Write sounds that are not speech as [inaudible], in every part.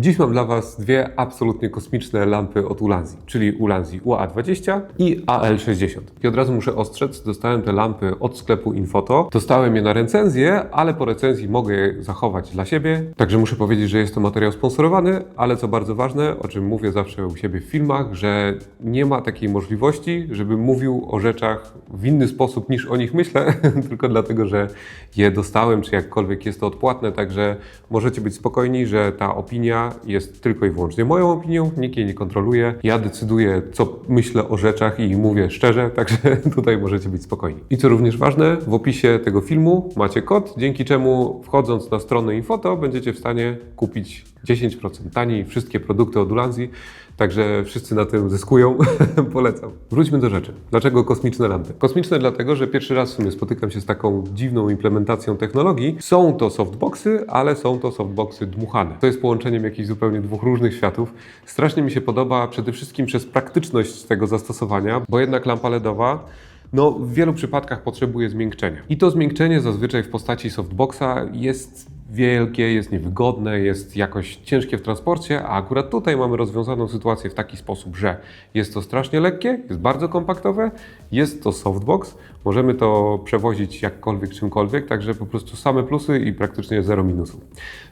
Dziś mam dla Was dwie absolutnie kosmiczne lampy od Ulanzi, czyli Ulanzi UA20 i AL60. I od razu muszę ostrzec, dostałem te lampy od sklepu Infoto. Dostałem je na recenzję, ale po recenzji mogę je zachować dla siebie. Także muszę powiedzieć, że jest to materiał sponsorowany, ale co bardzo ważne, o czym mówię zawsze u siebie w filmach, że nie ma takiej możliwości, żebym mówił o rzeczach w inny sposób niż o nich myślę, [laughs] tylko dlatego, że je dostałem, czy jakkolwiek jest to odpłatne, także możecie być spokojni, że ta opinia jest tylko i wyłącznie moją opinią, nikt jej nie kontroluje. Ja decyduję, co myślę o rzeczach i mówię szczerze, [laughs] także tutaj możecie być spokojni. I co również ważne, w opisie tego filmu macie kod, dzięki czemu wchodząc na stronę Infoto będziecie w stanie kupić 10% taniej wszystkie produkty od Ulanzi, Także wszyscy na tym zyskują. [laughs] Polecam. Wróćmy do rzeczy. Dlaczego kosmiczne lampy? Kosmiczne dlatego, że pierwszy raz w sumie spotykam się z taką dziwną implementacją technologii. Są to softboxy, ale są to softboxy dmuchane. To jest połączeniem jakichś zupełnie dwóch różnych światów. Strasznie mi się podoba przede wszystkim przez praktyczność tego zastosowania, bo jednak lampa LEDowa no, w wielu przypadkach potrzebuje zmiękczenia. I to zmiękczenie zazwyczaj w postaci softboxa jest wielkie, jest niewygodne, jest jakoś ciężkie w transporcie, a akurat tutaj mamy rozwiązaną sytuację w taki sposób, że jest to strasznie lekkie, jest bardzo kompaktowe, jest to softbox, możemy to przewozić jakkolwiek, czymkolwiek, także po prostu same plusy i praktycznie zero minusów.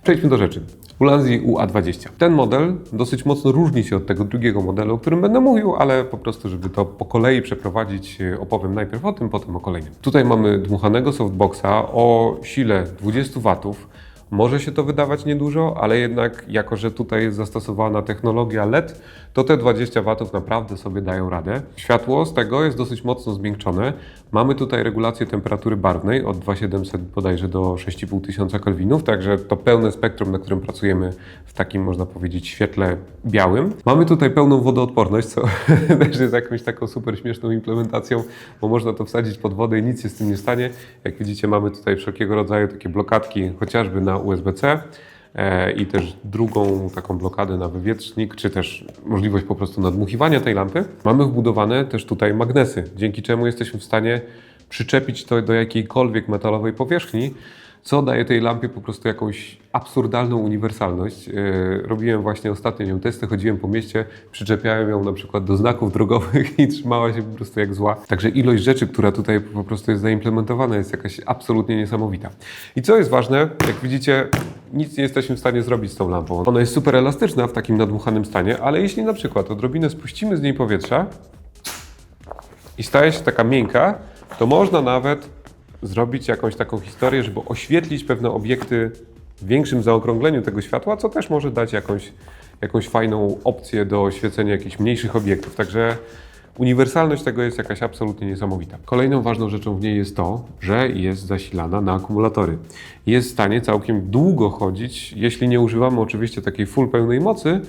Przejdźmy do rzeczy. Ulanzi UA20. Ten model dosyć mocno różni się od tego drugiego modelu, o którym będę mówił, ale po prostu, żeby to po kolei przeprowadzić, e, opowiem najpierw o tym, potem o kolejnym. Tutaj mamy dmuchanego softboxa o sile 20 watów. Może się to wydawać niedużo, ale jednak jako, że tutaj jest zastosowana technologia LED, to te 20 W naprawdę sobie dają radę. Światło z tego jest dosyć mocno zmiękczone. Mamy tutaj regulację temperatury barwnej od 2700 bodajże do 6500 kelwinów, także to pełne spektrum, na którym pracujemy w takim, można powiedzieć, świetle białym. Mamy tutaj pełną wodoodporność, co [laughs] też jest jakąś taką super śmieszną implementacją, bo można to wsadzić pod wodę i nic się z tym nie stanie. Jak widzicie, mamy tutaj wszelkiego rodzaju takie blokadki, chociażby na USB-C e, i też drugą taką blokadę na wywietrznik, czy też możliwość po prostu nadmuchiwania tej lampy. Mamy wbudowane też tutaj magnesy, dzięki czemu jesteśmy w stanie przyczepić to do jakiejkolwiek metalowej powierzchni, co daje tej lampie po prostu jakąś absurdalną uniwersalność. E, Robiłem właśnie ostatnio nią testy, chodziłem po mieście, przyczepiałem ją na przykład do znaków drogowych [laughs] i trzymała się po prostu jak zła. Także ilość rzeczy, która tutaj po prostu jest zaimplementowana jest jakaś absolutnie niesamowita. I co jest ważne, jak widzicie, nic nie jesteśmy w stanie zrobić z tą lampą. Ona jest super elastyczna w takim nadmuchanym stanie, ale jeśli na przykład odrobinę spuścimy z niej powietrza, i staje się taka miękka, to można nawet zrobić jakąś taką historię, żeby oświetlić pewne obiekty w większym zaokrągleniu tego światła, co też może dać jakąś, jakąś fajną opcję do oświecenia jakichś mniejszych obiektów. Także uniwersalność tego jest jakaś absolutnie niesamowita. Kolejną ważną rzeczą w niej jest to, że jest zasilana na akumulatory. Jest w stanie całkiem długo chodzić, jeśli nie używamy oczywiście takiej full pełnej mocy,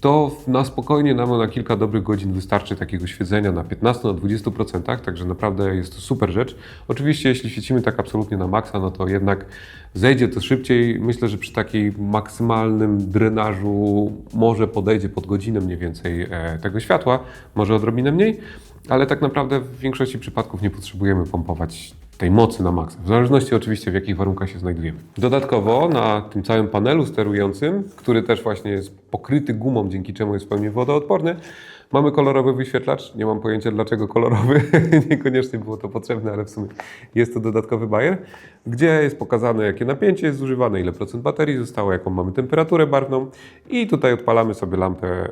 to na spokojnie nam na kilka dobrych godzin wystarczy takiego świecenia na 15 na 20%, także naprawdę jest to super rzecz. Oczywiście jeśli świecimy tak absolutnie na maksa, no to jednak zejdzie to szybciej. Myślę, że przy takiej maksymalnym drenażu może podejdzie pod godzinę mniej więcej e, tego światła, może odrobinę mniej, ale tak naprawdę w większości przypadków nie potrzebujemy pompować tej mocy na maksa, w zależności oczywiście w jakich warunkach się znajdujemy. Dodatkowo na tym całym panelu sterującym, który też właśnie jest pokryty gumą, dzięki czemu jest w pełni wodoodporny, mamy kolorowy wyświetlacz. Nie mam pojęcia dlaczego kolorowy, [laughs] niekoniecznie było to potrzebne, ale w sumie jest to dodatkowy bajer, gdzie jest pokazane jakie napięcie jest zużywane, ile procent baterii zostało, jaką mamy temperaturę barwną i tutaj odpalamy sobie lampę e,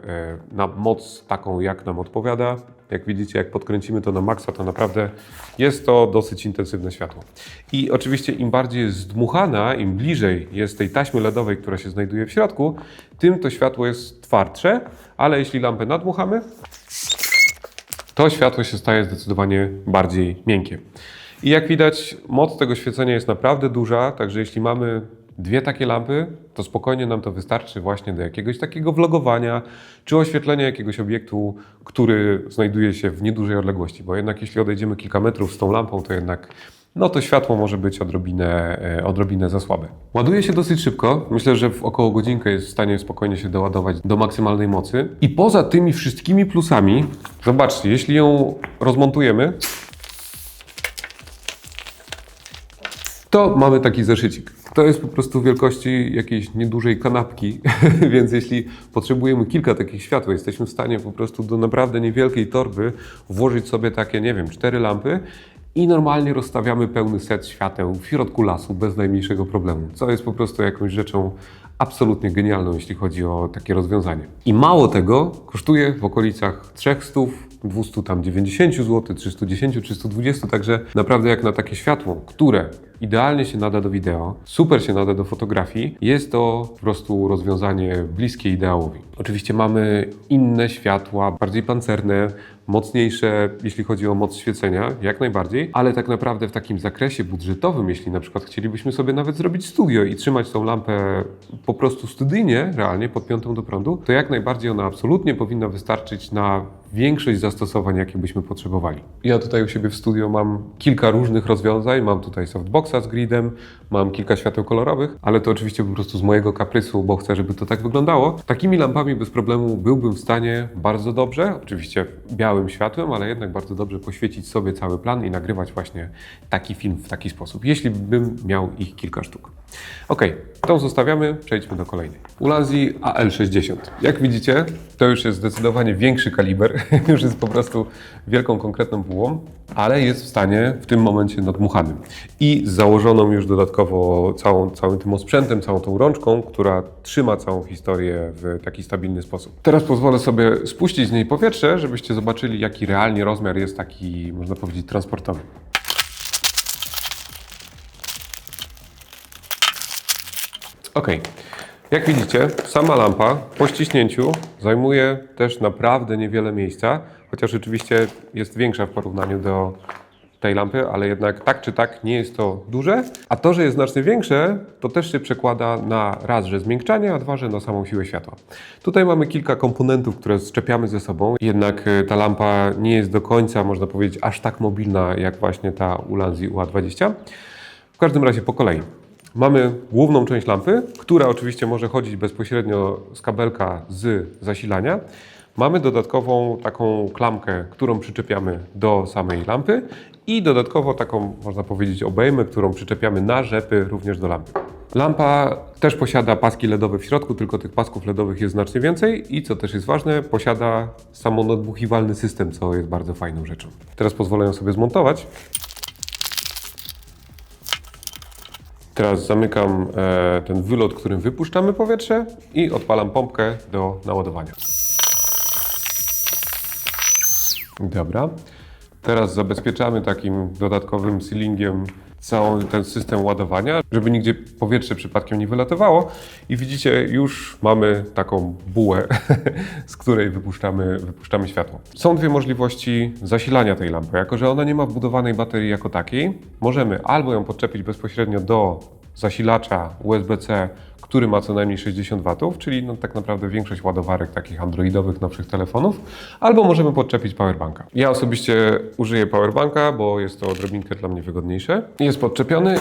na moc taką jak nam odpowiada. Jak widzicie, jak podkręcimy to na maksa, to naprawdę jest to dosyć intensywne światło. I oczywiście im bardziej jest zdmuchana, im bliżej jest tej taśmy LEDowej, która się znajduje w środku, tym to światło jest twardsze, ale jeśli lampę nadmuchamy, to światło się staje zdecydowanie bardziej miękkie. I jak widać, moc tego świecenia jest naprawdę duża, także jeśli mamy dwie takie lampy, to spokojnie nam to wystarczy właśnie do jakiegoś takiego vlogowania, czy oświetlenia jakiegoś obiektu, który znajduje się w niedużej odległości, bo jednak jeśli odejdziemy kilka metrów z tą lampą, to jednak no to światło może być odrobinę, e, odrobinę za słabe. Ładuje się dosyć szybko. Myślę, że w około godzinkę jest w stanie spokojnie się doładować do maksymalnej mocy. I poza tymi wszystkimi plusami, zobaczcie, jeśli ją rozmontujemy, to mamy taki zeszycik. To jest po prostu wielkości jakiejś niedużej kanapki, [laughs] więc jeśli potrzebujemy kilka takich światł, jesteśmy w stanie po prostu do naprawdę niewielkiej torby włożyć sobie takie, nie wiem, cztery lampy i normalnie rozstawiamy pełny set świateł w środku lasu bez najmniejszego problemu, co jest po prostu jakąś rzeczą absolutnie genialną, jeśli chodzi o takie rozwiązanie. I mało tego, kosztuje w okolicach 300, 290 zł, 310, 320, także naprawdę jak na takie światło, które idealnie się nada do wideo, super się nada do fotografii, jest to po prostu rozwiązanie bliskie ideałowi. Oczywiście mamy inne światła, bardziej pancerne, mocniejsze, jeśli chodzi o moc świecenia, jak najbardziej, ale tak naprawdę w takim zakresie budżetowym, jeśli na przykład chcielibyśmy sobie nawet zrobić studio i trzymać tą lampę po prostu studyjnie, realnie pod piątą do prądu, to jak najbardziej ona absolutnie powinna wystarczyć na większość zastosowań, jakie byśmy potrzebowali. Ja tutaj u siebie w studio mam kilka różnych rozwiązań. Mam tutaj softboxa z gridem, mam kilka świateł kolorowych, ale to oczywiście po prostu z mojego kaprysu, bo chcę, żeby to tak wyglądało. Takimi lampami bez problemu byłbym w stanie bardzo dobrze, oczywiście białym światłem, ale jednak bardzo dobrze poświecić sobie cały plan i nagrywać właśnie taki film w taki sposób, jeśli bym miał ich kilka sztuk. Ok, tą zostawiamy, przejdźmy do kolejnej. Ulanzi AL60. Jak widzicie, to już jest zdecydowanie większy kaliber, [laughs] już jest po prostu wielką, konkretną bułą, ale jest w stanie w tym momencie nadmuchanym. I z założoną już dodatkowo całą, całym tym osprzętem, całą tą rączką, która trzyma całą historię w taki stabilny sposób. Teraz pozwolę sobie spuścić z niej powietrze, żebyście zobaczyli, jaki realnie rozmiar jest taki, można powiedzieć, transportowy. Ok. Jak widzicie, sama lampa po ściśnięciu zajmuje też naprawdę niewiele miejsca, chociaż oczywiście jest większa w porównaniu do tej lampy, ale jednak tak czy tak nie jest to duże. A to, że jest znacznie większe, to też się przekłada na raz, że zmiękczanie, a dwa, że na samą siłę światła. Tutaj mamy kilka komponentów, które zczepiamy ze sobą, jednak e, ta lampa nie jest do końca, można powiedzieć, aż tak mobilna jak właśnie ta Ulanzi UA20. W każdym razie po kolei. Mamy główną część lampy, która oczywiście może chodzić bezpośrednio z kabelka z zasilania. Mamy dodatkową taką klamkę, którą przyczepiamy do samej lampy i dodatkowo taką, można powiedzieć, obejmę, którą przyczepiamy na rzepy również do lampy. Lampa też posiada paski LEDowe w środku, tylko tych pasków LEDowych jest znacznie więcej i co też jest ważne, posiada samonadmuchiwalny system, co jest bardzo fajną rzeczą. Teraz pozwolę ją sobie zmontować. Teraz zamykam e, ten wylot, którym wypuszczamy powietrze i odpalam pompkę do naładowania. Dobra. Teraz zabezpieczamy takim dodatkowym sealingiem cały ten system ładowania, żeby nigdzie powietrze przypadkiem nie wylatywało. I widzicie, już mamy taką bułę, [laughs] z której wypuszczamy, wypuszczamy światło. Są dwie możliwości zasilania tej lampy. Jako, że ona nie ma wbudowanej baterii jako takiej, możemy albo ją podczepić bezpośrednio do zasilacza USB-C, który ma co najmniej 60 W, czyli no, tak naprawdę większość ładowarek takich androidowych, nowszych telefonów, albo możemy podczepić powerbanka. Ja osobiście użyję powerbanka, bo jest to odrobinkę dla mnie wygodniejsze. Jest podczepiony.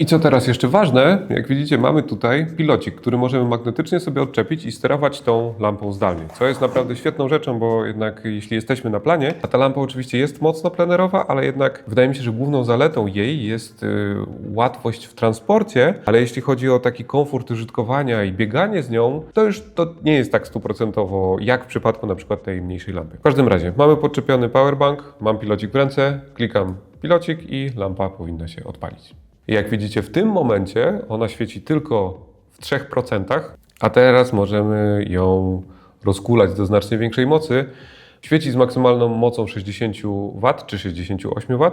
I co teraz jeszcze ważne, jak widzicie, mamy tutaj pilocik, który możemy magnetycznie sobie odczepić i sterować tą lampą zdalnie, co jest naprawdę świetną rzeczą, bo jednak jeśli jesteśmy na planie, a ta lampa oczywiście jest mocno plenerowa, ale jednak wydaje mi się, że główną zaletą jej jest y, łatwość w transporcie, ale jeśli chodzi o taki komfort użytkowania i bieganie z nią, to już to nie jest tak stuprocentowo jak w przypadku na przykład tej mniejszej lampy. W każdym razie mamy podczepiony powerbank, mam pilocik w ręce, klikam pilocik i lampa powinna się odpalić. Jak widzicie, w tym momencie ona świeci tylko w 3%, a teraz możemy ją rozkulać do znacznie większej mocy. Świeci z maksymalną mocą 60 W czy 68 W.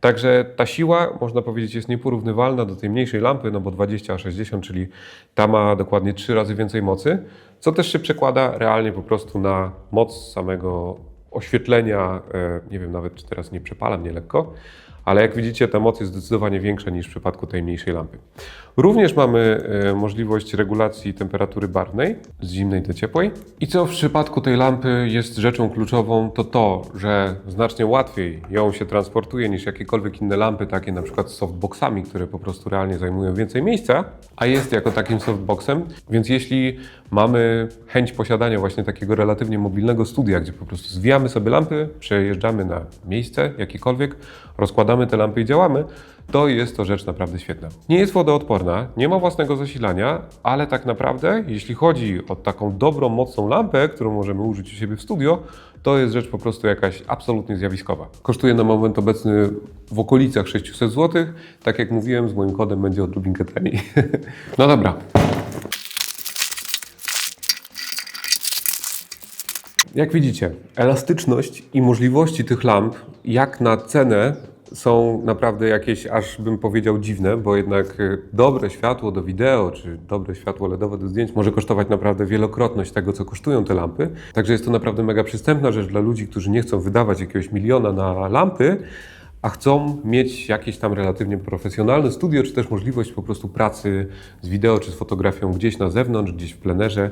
Także ta siła, można powiedzieć, jest nieporównywalna do tej mniejszej lampy, no bo 20 a 60, czyli ta ma dokładnie 3 razy więcej mocy, co też się przekłada realnie po prostu na moc samego oświetlenia. E, Nie wiem nawet, czy teraz nie przepalam nie lekko, ale jak widzicie, ta moc jest zdecydowanie większa niż w przypadku tej mniejszej lampy. Również mamy e, możliwość regulacji temperatury barwnej z zimnej do ciepłej. I co w przypadku tej lampy jest rzeczą kluczową, to to, że znacznie łatwiej ją się transportuje niż jakiekolwiek inne lampy, takie na przykład z softboxami, które po prostu realnie zajmują więcej miejsca, a jest jako takim softboxem. Więc jeśli mamy chęć posiadania właśnie takiego relatywnie mobilnego studia, gdzie po prostu zwijamy sobie lampy, przejeżdżamy na miejsce jakiekolwiek, rozkładamy te lampy i działamy, to jest to rzecz naprawdę świetna. Nie jest wodoodporna, nie ma własnego zasilania, ale tak naprawdę, jeśli chodzi o taką dobrą, mocną lampę, którą możemy użyć u siebie w studio, to jest rzecz po prostu jakaś absolutnie zjawiskowa. Kosztuje na moment obecny w okolicach 600 zł. Tak jak mówiłem, z moim kodem będzie odrobinkę taniej. [laughs] no dobra, Jak widzicie, elastyczność i możliwości tych lamp, jak na cenę, są naprawdę jakieś, aż bym powiedział, dziwne, bo jednak y, dobre światło do wideo, czy dobre światło LEDowe do zdjęć może kosztować naprawdę wielokrotność tego, co kosztują te lampy. Także jest to naprawdę mega przystępna rzecz dla ludzi, którzy nie chcą wydawać jakiegoś miliona na lampy, a chcą mieć jakieś tam relatywnie profesjonalne studio, czy też możliwość po prostu pracy z wideo, czy z fotografią gdzieś na zewnątrz, gdzieś w plenerze,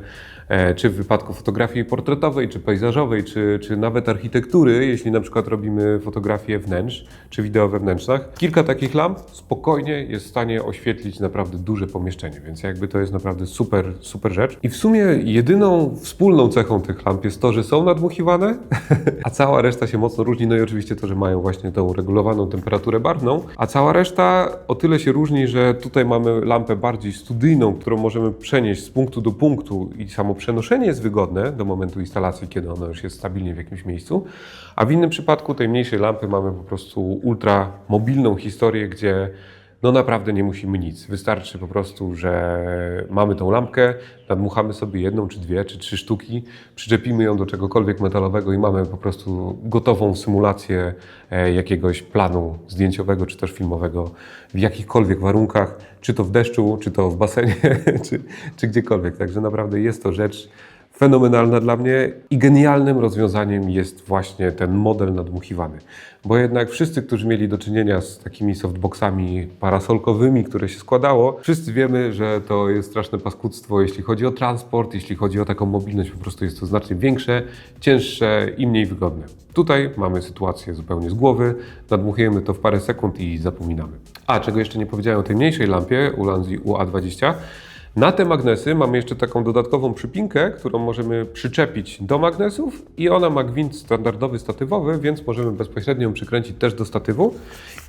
e, czy w wypadku fotografii portretowej, czy pejzażowej, czy, czy nawet architektury, jeśli na przykład robimy fotografię wnętrz, czy wideo we wnętrzach. Kilka takich lamp spokojnie jest w stanie oświetlić naprawdę duże pomieszczenie, więc jakby to jest naprawdę super, super rzecz. I w sumie jedyną wspólną cechą tych lamp jest to, że są nadmuchiwane, [laughs] a cała reszta się mocno różni, no i oczywiście to, że mają właśnie tą temperaturę barwną, a cała reszta o tyle się różni, że tutaj mamy lampę bardziej studyjną, którą możemy przenieść z punktu do punktu i samo przenoszenie jest wygodne do momentu instalacji, kiedy ona już jest stabilnie w jakimś miejscu, a w innym przypadku tej mniejszej lampy mamy po prostu ultra mobilną historię, gdzie no naprawdę nie musimy nic. Wystarczy po prostu, że mamy tą lampkę, nadmuchamy sobie jedną, czy dwie, czy trzy sztuki, przyczepimy ją do czegokolwiek metalowego i mamy po prostu gotową symulację e, jakiegoś planu zdjęciowego, czy też filmowego w jakichkolwiek warunkach, czy to w deszczu, czy to w basenie, [laughs] czy, czy gdziekolwiek. Także naprawdę jest to rzecz fenomenalna dla mnie i genialnym rozwiązaniem jest właśnie ten model nadmuchiwany. Bo jednak wszyscy, którzy mieli do czynienia z takimi softboxami parasolkowymi, które się składało, wszyscy wiemy, że to jest straszne paskudztwo, jeśli chodzi o transport, jeśli chodzi o taką mobilność, po prostu jest to znacznie większe, cięższe i mniej wygodne. Tutaj mamy sytuację zupełnie z głowy, nadmuchujemy to w parę sekund i zapominamy. A, czego jeszcze nie powiedziałem o tej mniejszej lampie Ulanzi UA20, na te magnesy mamy jeszcze taką dodatkową przypinkę, którą możemy przyczepić do magnesów i ona ma gwint standardowy statywowy, więc możemy bezpośrednio ją przykręcić też do statywu.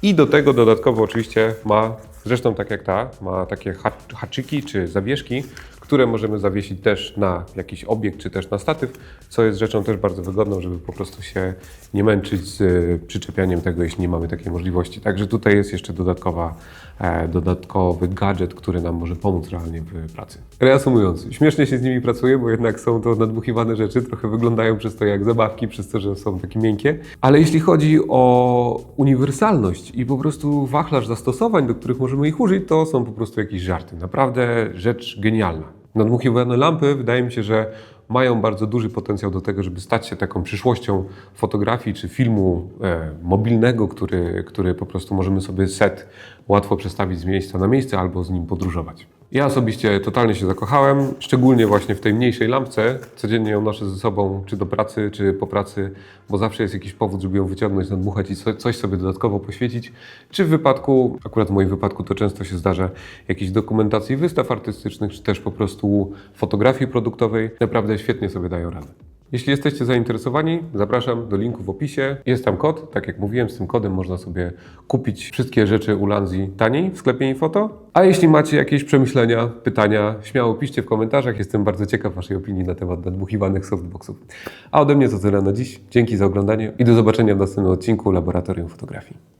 I do tego dodatkowo oczywiście ma, zresztą tak jak ta, ma takie hacz- haczyki czy zawieszki, które możemy zawiesić też na jakiś obiekt czy też na statyw, co jest rzeczą też bardzo wygodną, żeby po prostu się nie męczyć z y, przyczepianiem tego, jeśli nie mamy takiej możliwości. Także tutaj jest jeszcze dodatkowa, e, dodatkowy gadżet, który nam może pomóc realnie w pracy. Reasumując, śmiesznie się z nimi pracuje, bo jednak są to nadmuchiwane rzeczy, trochę wyglądają przez to jak zabawki, przez to, że są takie miękkie. Ale jeśli chodzi o uniwersalność i po prostu wachlarz zastosowań, do których możemy ich użyć, to są po prostu jakieś żarty. Naprawdę rzecz genialna. Nadmuchiwane lampy wydaje mi się, że mają bardzo duży potencjał do tego, żeby stać się taką przyszłością fotografii czy filmu e, mobilnego, który, który po prostu możemy sobie set łatwo przestawić z miejsca na miejsce albo z nim podróżować. Ja osobiście totalnie się zakochałem, szczególnie właśnie w tej mniejszej lampce. Codziennie ją noszę ze sobą, czy do pracy, czy po pracy, bo zawsze jest jakiś powód, żeby ją wyciągnąć, nadmuchać i co, coś sobie dodatkowo poświecić. Czy w wypadku, akurat w moim wypadku to często się zdarza, jakiejś dokumentacji wystaw artystycznych, czy też po prostu fotografii produktowej, naprawdę świetnie sobie dają radę. Jeśli jesteście zainteresowani, zapraszam do linku w opisie. Jest tam kod, tak jak mówiłem, z tym kodem można sobie kupić wszystkie rzeczy u Lanzi taniej w sklepie Infoto. A jeśli macie jakieś przemyślenia, pytania, śmiało piszcie w komentarzach. Jestem bardzo ciekaw Waszej opinii na temat nadmuchiwanych softboxów. A ode mnie to tyle na dziś. Dzięki za oglądanie i do zobaczenia w następnym odcinku Laboratorium Fotografii.